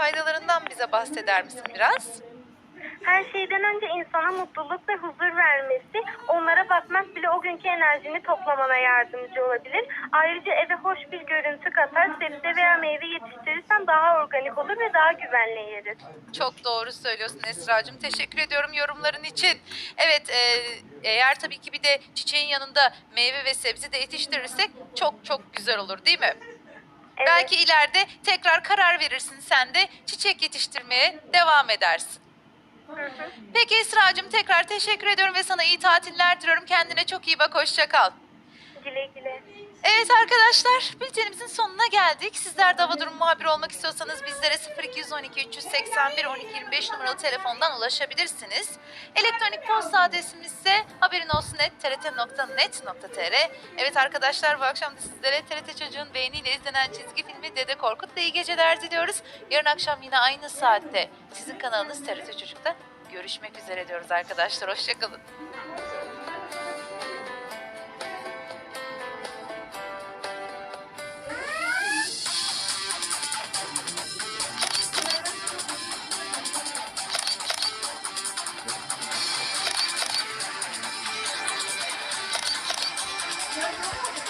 faydalarından bize bahseder misin biraz? Her şeyden önce insana mutluluk ve huzur vermesi, onlara bakmak bile o günkü enerjini toplamana yardımcı olabilir. Ayrıca eve hoş bir görüntü katar, sebze veya meyve yetiştirirsen daha organik olur ve daha güvenli yeriz. Çok doğru söylüyorsun Esra'cığım. Teşekkür ediyorum yorumların için. Evet e, eğer tabii ki bir de çiçeğin yanında meyve ve sebze de yetiştirirsek çok çok güzel olur değil mi? Evet. Belki ileride tekrar karar verirsin sen de çiçek yetiştirmeye devam edersin. Hı hı. Peki Esra'cığım tekrar teşekkür ediyorum ve sana iyi tatiller diliyorum. Kendine çok iyi bak, hoşça kal. Güle. Evet arkadaşlar, bültenimizin sonuna geldik. Sizler de hava durum muhabiri olmak istiyorsanız bizlere 0212 381 1225 numaralı telefondan ulaşabilirsiniz. Elektronik posta adresimiz ise haberin olsun net trt.net.tr. Evet arkadaşlar bu akşam da sizlere TRT Çocuğun beğeniyle izlenen çizgi filmi Dede Korkut'la iyi geceler diliyoruz. Yarın akşam yine aynı saatte sizin kanalınız TRT Çocuk'ta görüşmek üzere diyoruz arkadaşlar. Hoşçakalın. Yeah, yeah, yeah.